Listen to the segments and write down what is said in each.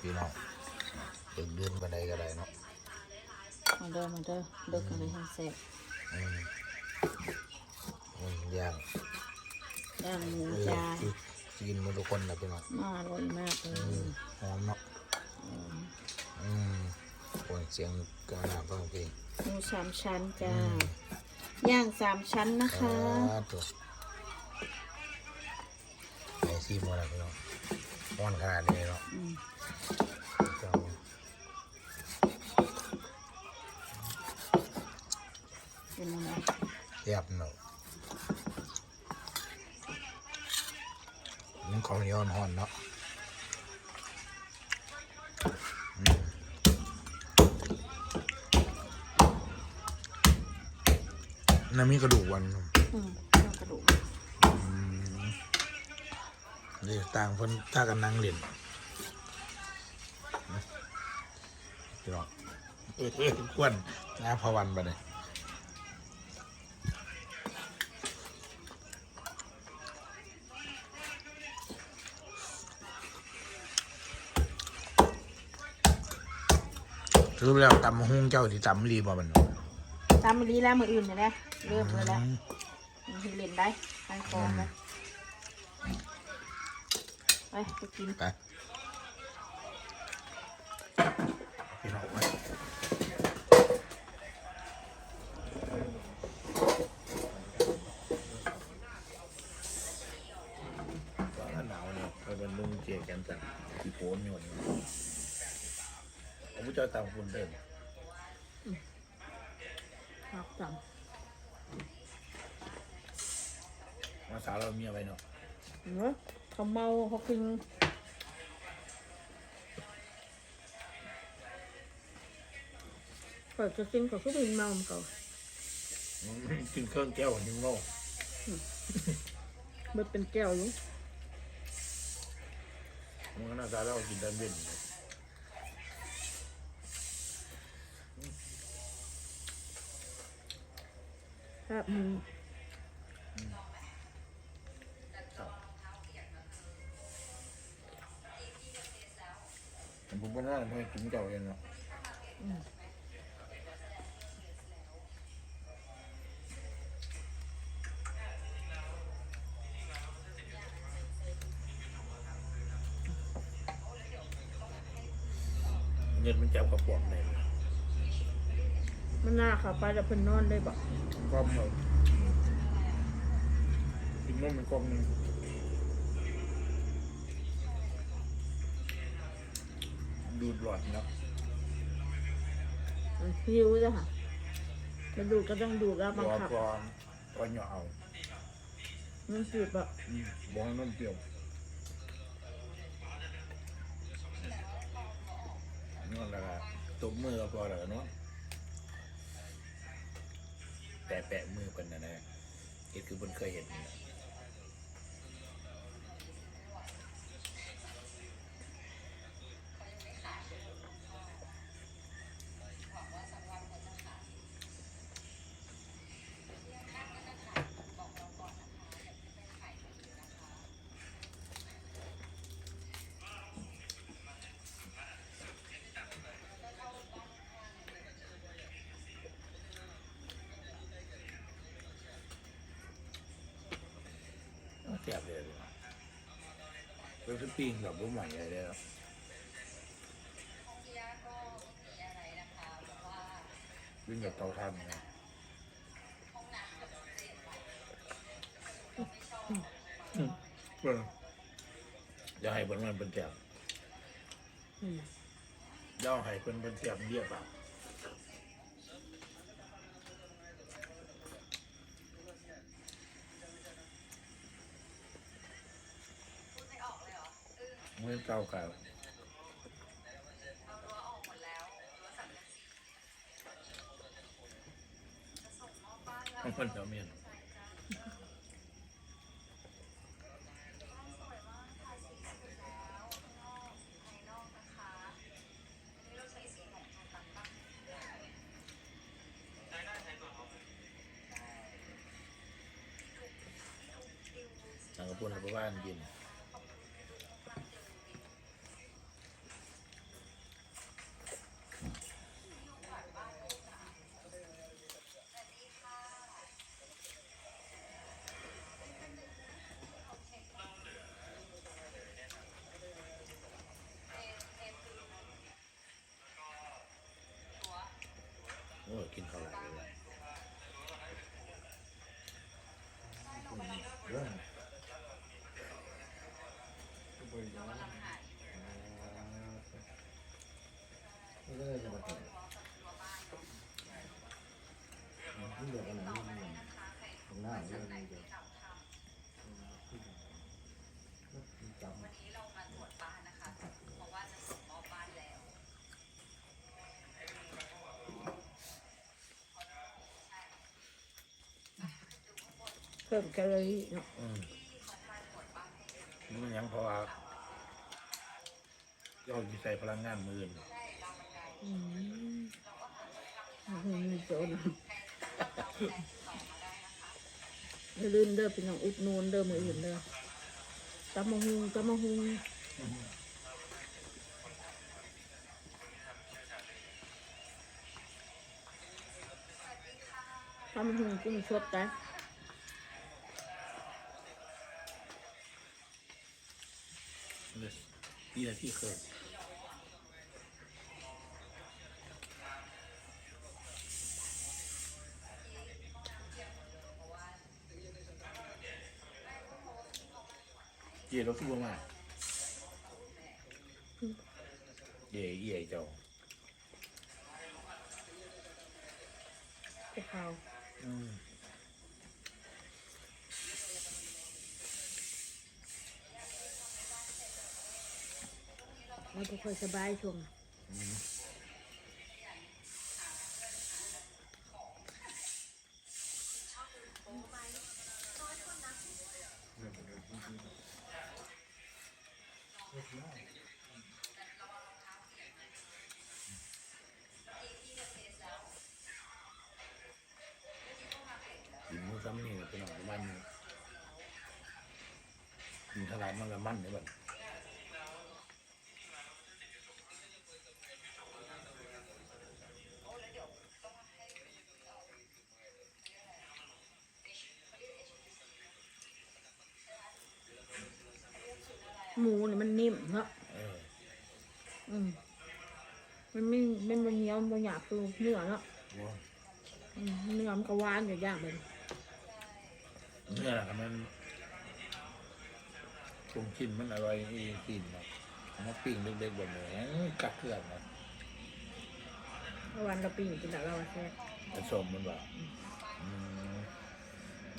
พี่น้องดึกเดือนกันใดก็ได้เนาะมาเด้อมาเด้อเด็กกันเลยให้เสร็จอืมอืมย่างย่างหมูเออจ้าคือกินหมาทุกคนนะพี่น้องน่าอร่อยมากเลยอืมหอมเนาะอืมโอ้ยเสียงกระหน่ำฟังเพลงหมูสามชั้นจ้าย่างสามชั้นนะคะอ่าตัวไอซีมาแล้วพี่น้องร้อนขนาดนี้เนาะ อืม เจ้าเป็นยังไงแซ่บเนาะมันของย้อนห่อนเนาะอืมน้ำมีกระดูกวันอืมย่างกระดูกนี่ต่างคนถ้ากันนั่งเล่น พี่น้องเออ้ยควนน้าพวันไปเลยรู้แล้วตำหุ้งเจ้าที่ตำรีบ่มันตามมาดีแล้วมืออื่นเนี่ยนะเริ่มเลยแล้วมีเล่นได้ทานคองไปไปไปกินไปพี่น้องไปว่าหนาวเนี่ยไปเป็นลุงเจียกันแต่ที่ โพนอยู่นี่ผมจะตามคุณเดินครับจมาสาวเราเมียไปเนาะำเนอะเขาเมาเขากินเปิดจะกินเขาก็เป็นเมาเหมือนเก่าอืมกินเครื่องแก้วนิ่งโง่เบิดเป็นแก้วอยู่ มันก็น่าจะเรากินดันเด่นครับมือผมก็น่าจะไม่กินเจ้าเองเนาะ เงินมันจับกระป๋องเลยมันน่าค่ะไปแล้วเพิ่นนอนได้บ่กล้อมเลยกินนมมันกล้อมหนึงดูดหลอดเนาะมันหิวจ้ะค่ะมันดูดก็ต้องดูดแล้วบังรอคับก่อนก่อนเหยาะเอา มันสืบอะอืมบอกให้นมเปรี้ยวนั่นแหละครับ ตบมือก็พอแล้วเนาะแปะแปะมือกันนะนะเห็ดคือบนเคยเห็นนี่แหละ เสียบเลยเป็นสปริงแบบรุ่นใหม่เลยแล้ววิ่งกับเตาถ่านนะอืมเอออย่าให้เป็นมันเป็นแสบอืมย่าให้เป็นเป็นแสบเรียบอะ เมื่เก้าเก่ามันจะเมียนทางกระปุกในบ้านกิน เวันนี้เรามาตรวจบ้านนะคะ เพราะว่าจะส่งมอบบ้านแล้วเพิ่มแคลอรี่เนาะอืมมันยังพอเราจะใส่พลังงานมือ ย่าลืมเด้อเป็นของอุดนูนเด้อมืออื่นเด้อตำมะฮุงตำมะฮุงตำมะฮุงกุ้งสดได้เลยนี่แหละที่เคย เย่เราสู้มากเย่เย่เจ้ากะเพราอืมไม่ค่อยสบายช่วง กินมือซ้ำนี่เป็นหน่อยมันกินทลายมันละมันเนี่ยแบบ อืมมันไม่ไม่มันเหนียวมันหยาบคือเนื้อเนาะว่าอืมเนื้อมันก็หวานอยู่ย่างเลยเนื้อน่ะมันตรงชิ้นมันอร่อยอีกินเนาะเอามาปิ้งเล็กๆแบบนี้กัดเกลือนนะเมื่อวานเราปีนกินแต่เราแซ่บผสมมันว่าอืม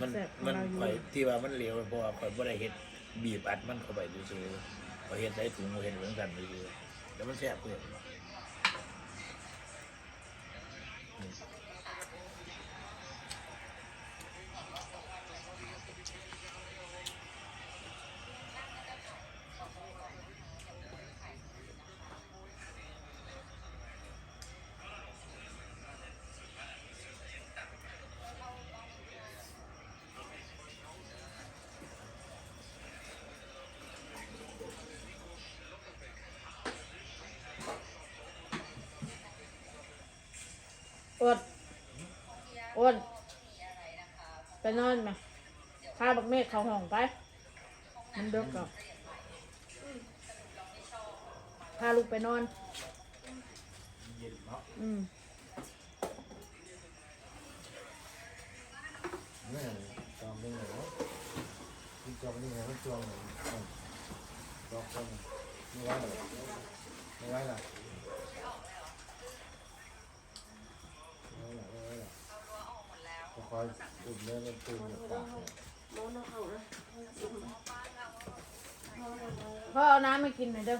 มันแซ่บมันเราอยู่ข่อยที่ว่ามันเหลวเพราะว่าข่อยบ่ได้เฮ็ดบีบอัดมันเข้าไปซื่อๆข่อยเฮ็ดใส่ถุงข่อยเฮ็ดเหมือนกันซื่อ เดี๋ยวมันแซ่บเพื่อน อ้วนอ้วนไปนอนไหมพาบักเมฆเขาห้องไป มันเดึกแล้วพาลูกไปนอน เย็นเนาะอืมนี่จอมเป็นไงวะที่จอมเป็นไงมันจอมเหมือจอมไม่ไหวหรอไม่ไหวหรอกไม่ไหวหรอกไม่ไหวหรอกก็ค อยอุดเนื้อมันตื่นแบบปากเนี่ยพ่อเอาน้ำมากินหน่อยเด้อ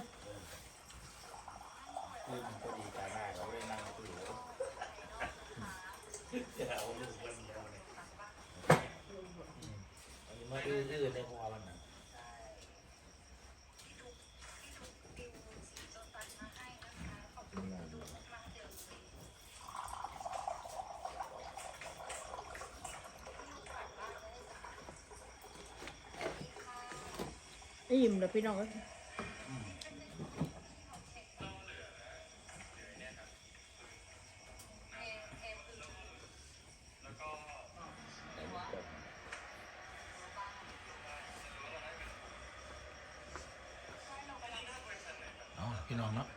มันก็ดีกาด้เราเลยนั่งคุยจะเอาลูกมันเดียวเลยอันนี้มาดื้อๆในหัวมันนะ อิ่มเดี๋ยวพี่น้องพี่น้องเนาะ